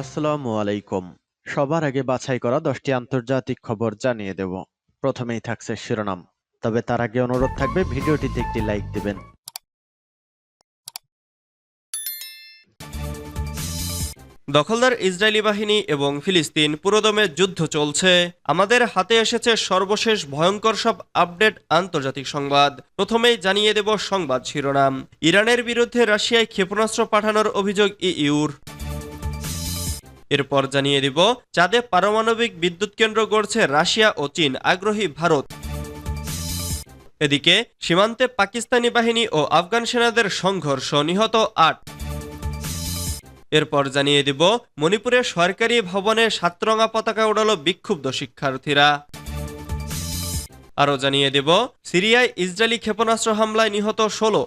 আসসালামু আলাইকুম। সবার আগে বাছাই করা দশটি আন্তর্জাতিক খবর জানিয়ে দেব। প্রথমেই থাকছে শিরোনাম। তবে তার আগে অনুরোধ থাকবে, ভিডিওটিতে একটি লাইক দিবেন। দখলদার ইসরায়েলি বাহিনী এবং ফিলিস্তিন পুরোদমে যুদ্ধ চলছে। আমাদের হাতে এসেছে সর্বশেষ ভয়ঙ্কর সব আপডেট আন্তর্জাতিক সংবাদ। প্রথমেই জানিয়ে দেব সংবাদ শিরোনাম। ইরানের বিরুদ্ধে রাশিয়ায় ক্ষেপণাস্ত্র পাঠানোর অভিযোগ ইইউর। এরপর জানিয়ে দিব, চাঁদে পারমাণবিক বিদ্যুৎ কেন্দ্র গড়ছে রাশিয়া ও চীন, আগ্রহী ভারত। এদিকে, সীমান্তে পাকিস্তানি বাহিনী ও আফগান সেনাদের সংঘর্ষ নিহত আট। এরপর জানিয়ে দিব মণিপুরের সরকারি ভবনে সাতরঙা পতাকা উড়ালো বিক্ষুব্ধ শিক্ষার্থীরা। আরও জানিয়ে দেব, সিরিয়ায় ইসরায়েলি ক্ষেপণাস্ত্র হামলায় নিহত ষোলো।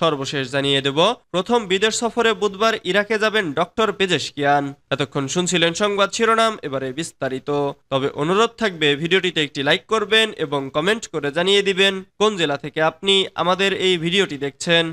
সর্বশেষ জানিয়ে দেব, প্রথম বিদেশ সফরে বুধবার ইরাকে যাবেন ডক্টর পেজেশকিয়ান। এতক্ষণ শুনছিলেন সংবাদ শিরোনাম, এবারে বিস্তারিত। তবে অনুরোধ থাকবে, ভিডিওটিতে একটি লাইক করবেন এবং কমেন্ট করে জানিয়ে দিবেন কোন জেলা থেকে আপনি আমাদের এই ভিডিওটি দেখছেন।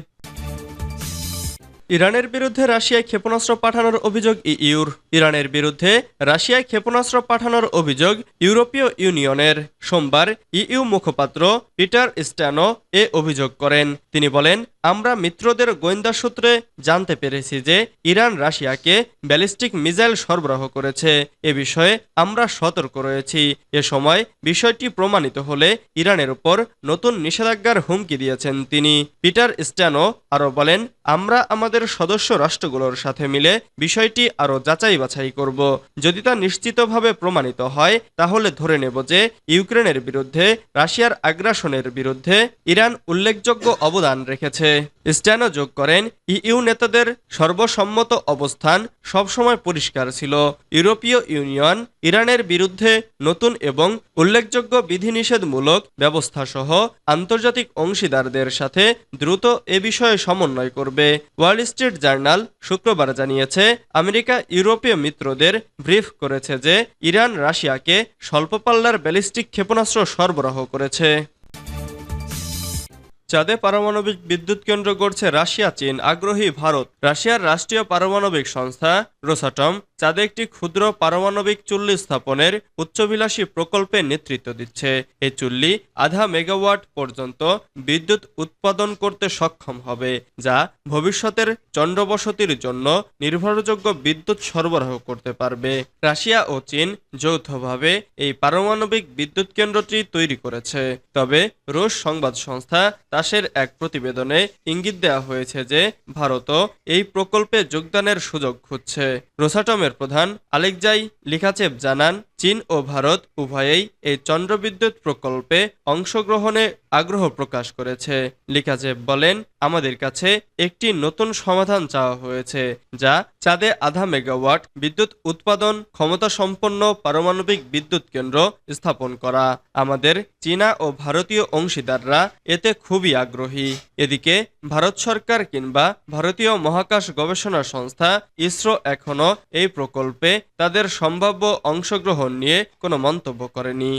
ইরানের বিরুদ্ধে রাশিয়ায় ক্ষেপণাস্ত্র পাঠানোর অভিযোগ ইইউর। ইরানের বিরুদ্ধে রাশিয়ায় ক্ষেপণাস্ত্র পাঠানোর অভিযোগ ইউরোপীয় ইউনিয়নের। সোমবার ইইউ মুখপাত্র পিটার স্ট্যানো এ অভিযোগ করেন। তিনি বলেন আমরা মিত্রদের গোয়েন্দা সূত্রে জানতে পেরেছি যে ইরান রাশিয়াকে ব্যালিস্টিক মিসাইল সরবরাহ করেছে। এ বিষয়ে আমরা সতর্ক রয়েছি। এ সময় বিষয়টি প্রমাণিত হলে ইরানের উপর নতুন নিষেধাজ্ঞার হুমকি দিয়েছেন তিনি। পিটার স্ট্যানো আরও বলেন, আমরা আমাদের সদস্য রাষ্ট্রগুলোর সাথে মিলে বিষয়টি আরও যাচাই বাছাই করব। যদি তা নিশ্চিতভাবে প্রমাণিত হয়, তাহলে ধরে নেব যে ইউক্রেনের বিরুদ্ধে, রাশিয়ার আগ্রাসনের বিরুদ্ধে ইরান উল্লেখযোগ্য অবদান রেখেছে। স্ট্যানো যোগ করেন ইইউ নেতাদের সর্বসম্মত অবস্থান সবসময় পরিষ্কার ছিল। ইউরোপীয় ইউনিয়ন ইরানের বিরুদ্ধে নতুন এবং উল্লেখযোগ্য বিধিনিষেধমূলক ব্যবস্থা সহ আন্তর্জাতিক অংশীদারদের সাথে দ্রুত এ বিষয়ে সমন্বয় করবে। ওয়াল স্ট্রিট জার্নাল শুক্রবার জানিয়েছে, আমেরিকা ইউরোপীয় মিত্রদের ব্রিফ করেছে যে ইরান রাশিয়াকে স্বল্প পাল্লার ব্যালিস্টিক ক্ষেপণাস্ত্র সরবরাহ করেছে। চাঁদে পারমাণবিক বিদ্যুৎ কেন্দ্র গড়ছে রাশিয়া, চীন, আগ্রহী ভারত। রাশিয়ার রাষ্ট্রীয় পারমাণবিক সংস্থা রোসাটম চাঁদে একটি ক্ষুদ্র পারমাণবিক চুল্লি স্থাপনের উচ্চবিলাসী প্রকল্পে নেতৃত্ব দিচ্ছে। এই চুল্লি আধা মেগাওয়াট পর্যন্ত বিদ্যুৎ উৎপাদন করতে সক্ষম হবে, যা ভবিষ্যতের চন্দ্রবসতির জন্য নির্ভরযোগ্য বিদ্যুৎ সরবরাহ করতে পারবে। রাশিয়া ও চীন যৌথভাবে এই পারমাণবিক বিদ্যুৎ কেন্দ্রটি তৈরি করেছে। তবে রুশ সংবাদ সংস্থা তাসের এক প্রতিবেদনে ইঙ্গিত দেওয়া হয়েছে যে ভারতও এই প্রকল্পে যোগদানের সুযোগ খুঁজছে। রোসাটমের প্রধান আলেকজাই লিখাচেব জানান চীন ও ভারত উভয়েই এই চন্দ্রবিদ্যুৎ প্রকল্পে অংশগ্রহণে আগ্রহ প্রকাশ করেছে। লিখাচেপ বলেন, আমাদের কাছে একটি নতুন সমাধান চাওয়া হয়েছে, যা চাঁদে আধা মেগাওয়াট বিদ্যুৎ উৎপাদন ক্ষমতা সম্পন্ন পারমাণবিক বিদ্যুৎ কেন্দ্র স্থাপন করা। আমাদের চীনা ও ভারতীয় অংশীদাররা এতে খুবই আগ্রহী। এদিকে, ভারত সরকার কিংবা ভারতীয় মহাকাশ গবেষণা সংস্থা ইসরো এখনও এই প্রকল্পে তাদের সম্ভাব্য অংশগ্রহণ নিয়ে কোনো মন্তব্য করেনি।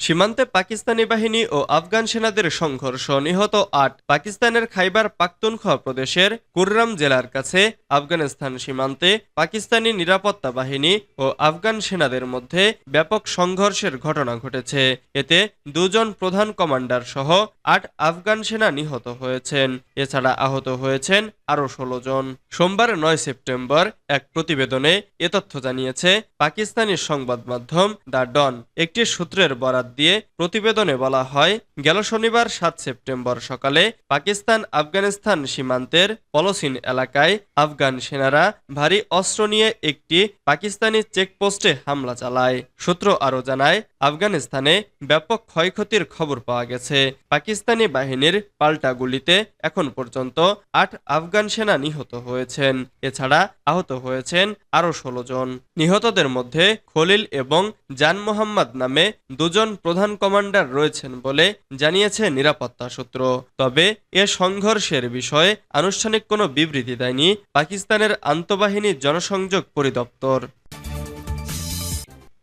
সীমান্তে পাকিস্তানি বাহিনী ও আফগান সেনাদের সংঘর্ষ নিহত আট পাকিস্তানের খাইবার পাখতুনখোয়া প্রদেশের কুররাম জেলার কাছে আফগানিস্তান সীমান্তে পাকিস্তানি নিরাপত্তা বাহিনী ও আফগান সেনাদের মধ্যে ব্যাপক সংঘর্ষের ঘটনা ঘটেছে। এতে দুজন প্রধান কমান্ডার সহ আট আফগান সেনা নিহত হয়েছেন। এছাড়া আহত হয়েছেন আরও ষোলো জন। সোমবার নয় সেপ্টেম্বর এক প্রতিবেদনে এ তথ্য জানিয়েছে পাকিস্তানি সংবাদ মাধ্যম দ্য ডন। একটি সূত্রের বরাত দিয়ে প্রতিবেদনে বলা হয়, গেল শনিবার সাত সেপ্টেম্বর সকালে পাকিস্তান আফগানিস্তান সীমান্তের পলসিন এলাকায় আফগান সেনারা ভারী অস্ত্র নিয়ে একটি পাকিস্তানি চেকপোস্টে হামলা চালায়। সূত্র আরও জানায় আফগানিস্তানে ব্যাপক ক্ষয়ক্ষতির খবর পাওয়া গেছে। পাকিস্তানি বাহিনীর পাল্টা গুলিতে এখন পর্যন্ত আট আফগান সেনা নিহত হয়েছেন। এছাড়া আহত হয়েছেন আরও ষোলো জন। নিহতদের মধ্যে খলিল এবং জান মোহাম্মদ নামে দুজন প্রধান কমান্ডার রয়েছেন বলে জানিয়েছে নিরাপত্তা সূত্র। তবে এ সংঘর্ষের বিষয়ে আনুষ্ঠানিক কোনো বিবৃতি দেয়নি পাকিস্তানের আন্তঃবাহিনী জনসংযোগ পরিদপ্তর।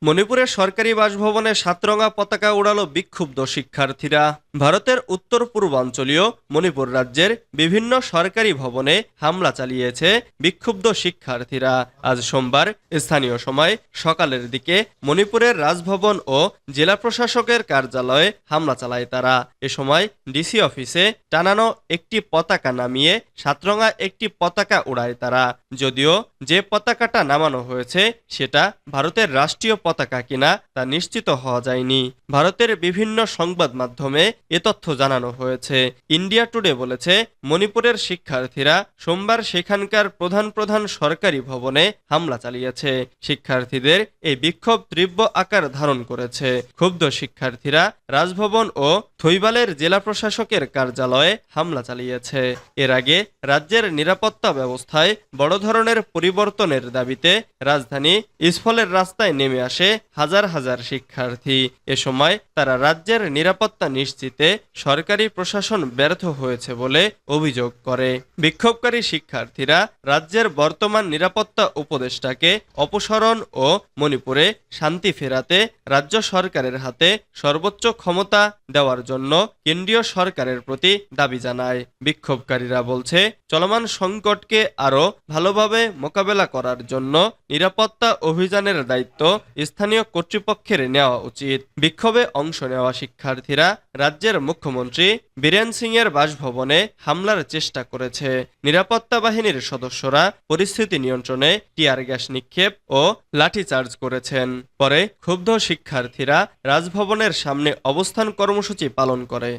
মণিপুরের সরকারি বাসভবনে সাতরঙা পতাকা উড়ালো বিক্ষুব্ধ শিক্ষার্থীরা। ভারতের উত্তর পূর্বাঞ্চলীয় মণিপুর রাজ্যের বিভিন্ন সরকারি ভবনে হামলা চালিয়েছে বিক্ষুব্ধ শিক্ষার্থীরা। আজ সোমবার স্থানীয় সময় সকালের দিকে মণিপুরের রাজভবন ও জেলা প্রশাসকের কার্যালয়ে হামলা চালায় তারা। এ সময় ডিসি অফিসে টানানো একটি পতাকা নামিয়ে সাতরঙা একটি পতাকা উড়ায় তারা। যদিও যে পতাকাটা নামানো হয়েছে, সেটা ভারতের রাষ্ট্রীয় পতাকা কিনা তা নিশ্চিত হওয়া যায়নি। ভারতের বিভিন্ন সংবাদ মাধ্যমে এ তথ্য জানানো হয়েছে। ইন্ডিয়া টুডে বলেছে, মণিপুরের শিক্ষার্থীরা সোমবার সেখানকার প্রধান প্রধান সরকারি ভবনে হামলা চালিয়েছে। শিক্ষার্থীদের এই বিক্ষোভ তীব্র আকার ধারণ করেছে। ক্ষুব্ধ শিক্ষার্থীরা রাজভবন ও থৈবালের জেলা প্রশাসকের কার্যালয়ে হামলা চালিয়েছে। এর আগে রাজ্যের নিরাপত্তা ব্যবস্থায় বড় ধরনের পরিবর্তনের দাবিতে রাজধানী ইসফলের রাস্তায় নেমে আসে হাজার হাজার শিক্ষার্থী। এ সময় তারা রাজ্যের নিরাপত্তা নিশ্চিতে সরকারি প্রশাসন ব্যর্থ হয়েছে বলে অভিযোগ করে। বিক্ষোভকারী শিক্ষার্থীরা রাজ্যের বর্তমান নিরাপত্তা উপদেষ্টাকে অপসারণ ও মণিপুরে শান্তি ফেরাতে রাজ্য সরকারের হাতে সর্বোচ্চ ক্ষমতা দেওয়ার জন্য কেন্দ্রীয় সরকারের প্রতি দাবি জানায়। বিক্ষোভকারীরা বলছে, চলমান সংকটকে আরও ভালোভাবে মোকাবেলা করার জন্য নিরাপত্তা অভিযানের দায়িত্ব স্থানীয় কর্তৃপক্ষের নেওয়া উচিত। বিক্ষোভে অংশ নেওয়া শিক্ষার্থীরা রাজ্যের মুখ্যমন্ত্রী বীরেন সিং এর বাসভবনে হামলার চেষ্টা করেছে। নিরাপত্তা বাহিনীর সদস্যরা পরিস্থিতি নিয়ন্ত্রণে টিয়ার গ্যাস নিক্ষেপ ও লাঠিচার্জ করেছেন। পরে ক্ষুব্ধ শিক্ষার্থীরা রাজভবনের সামনে অবস্থান কর্মসূচি পালন করে।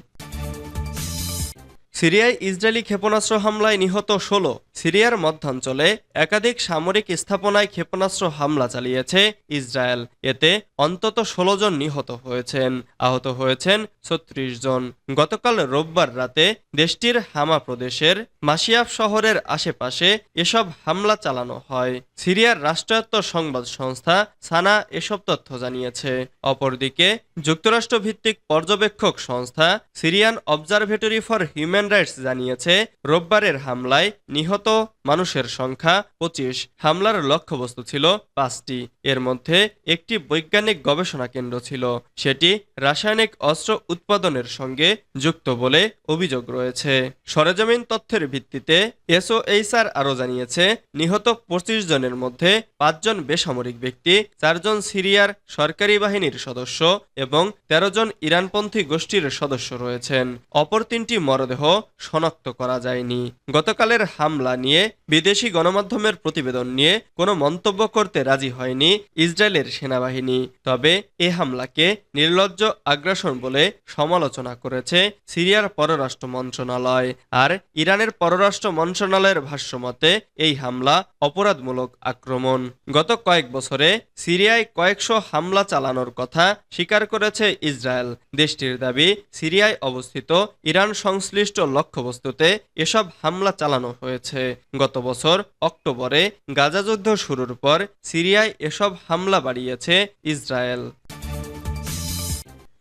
সিরিয়ায় ইসরায়েলি ক্ষেপণাস্ত্র হামলায় নিহত ষোলো। সিরিয়ার মধ্যাঞ্চলে একাধিক সামরিক স্থাপনায় ক্ষেপণাস্ত্র হামলা চালিয়েছে ইসরায়েল। এতে অন্তত ষোলো জন নিহত হয়েছেন। আহত হয়েছেন ছত্রিশ জন। গতকাল রোববার রাতে দেশটির হামা প্রদেশের মাসিয়াফ শহরের আশেপাশে এসব হামলা চালানো হয়। সিরিয়ার রাষ্ট্রায়ত্ত সংবাদ সংস্থা সানা এসব তথ্য জানিয়েছে। অপরদিকে যুক্তরাষ্ট্র ভিত্তিক পর্যবেক্ষক সংস্থা Syrian Observatory for Human Rights জানিয়েছে রোববারের হামলায় নিহত মানুষের সংখ্যা পঁচিশ। হামলার লক্ষ্যবস্তু ছিল পাঁচটি। এর মধ্যে একটি বৈজ্ঞানিক গবেষণা কেন্দ্র ছিল। সেটি রাসায়নিক অস্ত্র উৎপাদনের সঙ্গে যুক্ত বলে অভিযোগ রয়েছে। সরেজমিন তথ্যের ভিত্তিতে এসওএইচআর আরও জানিয়েছে, নিহত পঁচিশ জনের মধ্যে পাঁচজন বেসামরিক ব্যক্তি, চারজন সিরিয়ার সরকারি বাহিনীর সদস্য এবং তেরো জন ইরানপন্থী গোষ্ঠীর সদস্য রয়েছেন। অপর তিনটি মরদেহ শনাক্ত করা যায়নি। গতকালের হামলা নিয়ে বিদেশি গণমাধ্যমের প্রতিবেদন নিয়ে কোনো মন্তব্য করতে রাজি হয়নি ইসরায়েলের সেনাবাহিনী। তবে এ হামলাকে নির্লজ্জ আগ্রাসন বলে সমালোচনা করেছে সিরিয়ার পররাষ্ট্র মন্ত্রণালয়। আর ইরানের পররাষ্ট্র মন্ত্রণালয়ের ভাষ্যমতে, এই হামলা অপরাধমূলক আক্রমণ। গত কয়েক বছরে সিরিয়ায় কয়েকশো হামলা চালানোর কথা স্বীকার করেছে ইসরায়েল। দেশটির দাবি, সিরিয়ায় অবস্থিত ইরান সংশ্লিষ্ট লক্ষ্যবস্তুতে এসব হামলা চালানো হয়েছে। গত বছর অক্টোবরে গাজাযুদ্ধ শুরুর পর সিরিয়ায় এসব হামলা বাড়িয়েছে ইসরায়েল।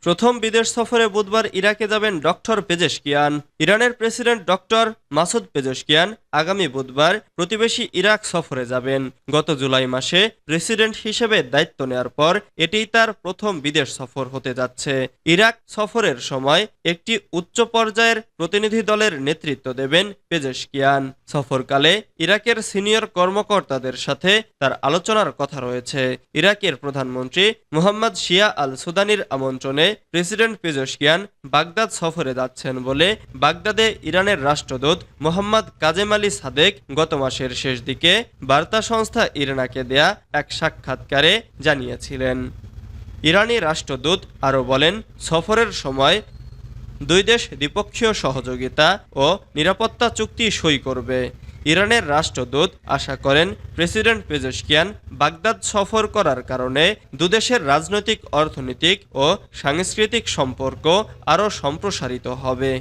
প্রথম বিদেশ সফরে বুধবার ইরাকে যাবেন ডক্টর পেজেশকিয়ান। ইরানের প্রেসিডেন্ট ডক্টর মাসুদ পেজেশকিয়ান আগামী বুধবার প্রতিবেশী ইরাক সফরে যাবেন। গত জুলাই মাসে প্রেসিডেন্ট হিসেবে দায়িত্ব নেওয়ার পর এটিই তার প্রথম বিদেশ সফর হতে যাচ্ছে। ইরাক সফরের সময় একটি উচ্চ পর্যায়ের প্রতিনিধি দলের নেতৃত্ব দেবেন পেজেশকিয়ান। সফরকালে ইরাকের সিনিয়র কর্মকর্তাদের সাথে তার আলোচনার কথা রয়েছে। ইরাকের প্রধানমন্ত্রী মোহাম্মদ শিয়া আল সুদানির আমন্ত্রণে প্রেসিডেন্ট পেজশকিয়ান বাগদাদ সফরে যাচ্ছেন বলে বাগদাদে ইরানের রাষ্ট্রদূত মোহাম্মদ কাজেম আলী সাদেক গত মাসের শেষ দিকে বার্তা সংস্থা ইরানাকে দেয়া এক সাক্ষাৎকারে জানিয়েছিলেন। ইরানি রাষ্ট্রদূত আরও বলেন, সফরের সময় দুই দেশ দ্বিপক্ষীয় সহযোগিতা ও নিরাপত্তা চুক্তি সই করবে। ইরানের রাষ্ট্রদূত আশা করেন প্রেসিডেন্ট পেজেশকিয়ান বাগদাদ সফর করার কারণে দুদেশের রাজনৈতিক, অর্থনৈতিক ও সাংস্কৃতিক সম্পর্ক আরও সম্প্রসারিত হবে।